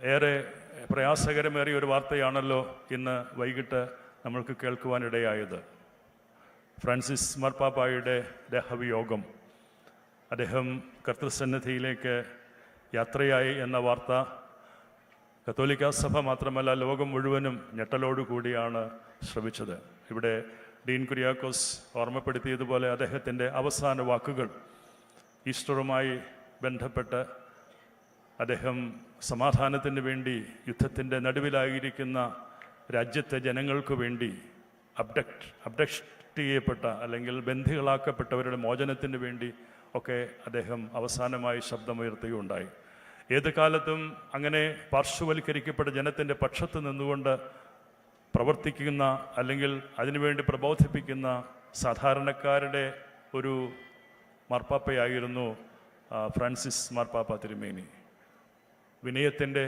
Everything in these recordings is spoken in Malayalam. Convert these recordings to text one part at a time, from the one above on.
ഏറെ പ്രയാസകരമേറിയ ഒരു വാർത്തയാണല്ലോ ഇന്ന് വൈകിട്ട് നമ്മൾക്ക് കേൾക്കുവാനിടയായത്. ഫ്രാൻസിസ് മാർപ്പാപ്പായുടെ ദേഹവിയോഗം അദ്ദേഹം കർത്തൃസന്നിധിയിലേക്ക് യാത്രയായി എന്ന വാർത്ത കത്തോലിക്ക സഭ മാത്രമല്ല ലോകം മുഴുവനും ഞെട്ടലോടുകൂടിയാണ് ശ്രവിച്ചത്. ഇവിടെ ഡീൻ കുര്യാക്കോസ് ഓർമ്മപ്പെടുത്തിയതുപോലെ അദ്ദേഹത്തിന്റെ അവസാന വാക്കുകൾ ഈസ്റ്ററുമായി ബന്ധപ്പെട്ട് അദ്ദേഹം സമാധാനത്തിന് വേണ്ടി യുദ്ധത്തിന്റെ നടുവിലായിരിക്കുന്ന രാജ്യത്തെ ജനങ്ങൾക്ക് വേണ്ടി അബ്ഡക്ട് അബ്ഡക്റ്റ് ചെയ്യപ്പെട്ട അല്ലെങ്കിൽ ബന്ധികളാക്കപ്പെട്ടവരുടെ മോചനത്തിന് വേണ്ടി ഒക്കെ അദ്ദേഹം അവസാനമായി ശബ്ദമുയർത്തുകയുണ്ടായി. ഏത് കാലത്തും അങ്ങനെ പാർശ്വവൽക്കരിക്കപ്പെട്ട ജനത്തിന്റെ പക്ഷത്ത് നിന്നുകൊണ്ട് പ്രവർത്തിക്കുന്ന അല്ലെങ്കിൽ അതിനുവേണ്ടി പ്രബോധിപ്പിക്കുന്ന സാധാരണക്കാരുടെ ഒരു മാർപ്പാപ്പയായിരുന്നു ഫ്രാൻസിസ് മാർപ്പാപ്പ തിരുമേനി. വിനയത്തിന്റെ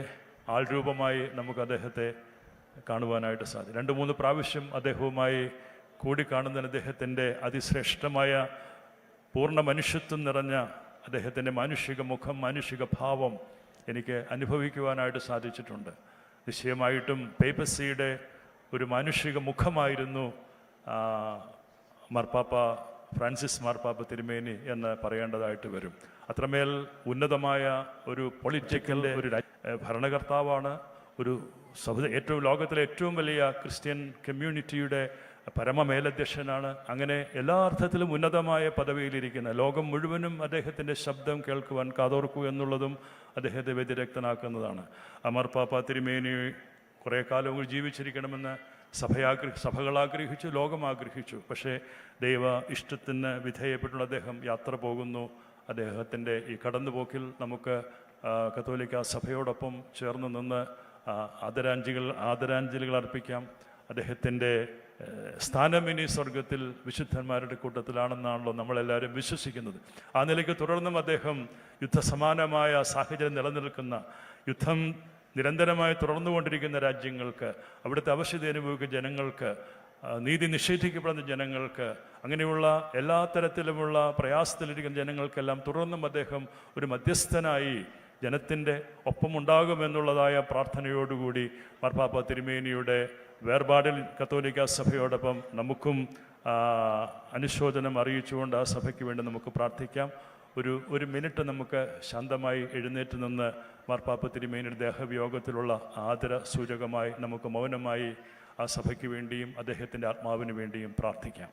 ആൾരൂപമായി നമുക്ക് അദ്ദേഹത്തെ കാണുവാനായിട്ട് സാധിക്കും. രണ്ട് മൂന്ന് പ്രാവശ്യം അദ്ദേഹവുമായി കൂടിക്കാണുന്നതിന് അദ്ദേഹത്തിന്റെ അതിശ്രേഷ്ഠമായ പൂർണ മനുഷ്യത്വം നിറഞ്ഞ അദ്ദേഹത്തിന്റെ മാനുഷിക മുഖം മാനുഷിക ഭാവം എനിക്ക് അനുഭവിക്കുവാനായിട്ട് സാധിച്ചിട്ടുണ്ട്. നിശ്ചയമായിട്ടും പേപ്പസിയുടെ ഒരു മാനുഷിക മുഖമായിരുന്നു മാർപ്പാപ്പ ഫ്രാൻസിസ് മാർപ്പാപ്പ തിരുമേനി എന്ന് പറയേണ്ടതായിട്ട് വരും. അത്രമേൽ ഉന്നതമായ ഒരു പൊളിറ്റിക്കൽ ഒരു ഭരണകർത്താവാണ് ഒരു സൗഹൃദ ഏറ്റവും ലോകത്തിലെ ഏറ്റവും വലിയ ക്രിസ്ത്യൻ കമ്മ്യൂണിറ്റിയുടെ പരമമേലധ്യക്ഷനാണ്. അങ്ങനെ എല്ലാ അർത്ഥത്തിലും ഉന്നതമായ പദവിയിലിരിക്കുന്ന ലോകം മുഴുവനും അദ്ദേഹത്തിന്റെ ശബ്ദം കേൾക്കുവാൻ കാതോർക്കൂ എന്നുള്ളതും അദ്ദേഹത്തെ വ്യതിരക്തനാക്കുന്നതാണ്. അമർ പാപ്പ തിരുമേനി കുറേ കാലം ജീവിച്ചിരിക്കണമെന്ന് സഭയാഗ്ര സഭകൾ ആഗ്രഹിച്ചു ലോകം ആഗ്രഹിച്ചു പക്ഷേ ദൈവ ഇഷ്ടത്തിന് വിധേയപ്പെട്ടുള്ള അദ്ദേഹം യാത്ര പോകുന്നു. അദ്ദേഹത്തിന്റെ ഈ കടന്നുപോക്കിൽ നമുക്ക് കത്തോലിക്ക സഭയോടൊപ്പം ചേർന്ന് നിന്ന് ആദരാഞ്ജലികൾ ആദരാഞ്ജലികൾ അർപ്പിക്കാം. അദ്ദേഹത്തിന്റെ ഇനി സ്വർഗത്തിൽ വിശുദ്ധന്മാരുടെ കൂട്ടത്തിലാണെന്നാണല്ലോ നമ്മളെല്ലാവരും വിശ്വസിക്കുന്നത്. ആ നിലയ്ക്ക് തുടർന്നും അദ്ദേഹം യുദ്ധസമാനമായ സാഹചര്യം നിലനിൽക്കുന്ന യുദ്ധം നിരന്തരമായി തുടർന്നുകൊണ്ടിരിക്കുന്ന രാജ്യങ്ങൾക്ക് അവിടുത്തെ അവശ്യത അനുഭവിക്കുന്ന ജനങ്ങൾക്ക് നീതി നിഷേധിക്കപ്പെടുന്ന ജനങ്ങൾക്ക് അങ്ങനെയുള്ള എല്ലാ തരത്തിലുമുള്ള പ്രയാസത്തിലിരിക്കുന്ന ജനങ്ങൾക്കെല്ലാം തുടർന്നും അദ്ദേഹം ഒരു മധ്യസ്ഥനായി ജനത്തിന്റെ ഒപ്പമുണ്ടാകുമെന്നുള്ളതായ പ്രാർത്ഥനയോടുകൂടി മാർപ്പാപ്പ തിരുമേനിയുടെ വേർപാടിൽ കത്തോലിക്ക സഭയോടൊപ്പം നമുക്കും അനുശോചനം അറിയിച്ചുകൊണ്ട് ആ സഭയ്ക്ക് വേണ്ടി നമുക്ക് പ്രാർത്ഥിക്കാം. ഒരു ഒരു മിനിറ്റ് നമുക്ക് ശാന്തമായി എഴുന്നേറ്റ് നിന്ന് മാർപ്പാപ്പ തിരുമേനിയുടെ ദേഹവിയോഗത്തിലുള്ള ആദര സൂചകമായി നമുക്ക് മൗനമായി ആ സഭയ്ക്ക് വേണ്ടിയും അദ്ദേഹത്തിന്റെ ആത്മാവിന് വേണ്ടിയും പ്രാർത്ഥിക്കാം.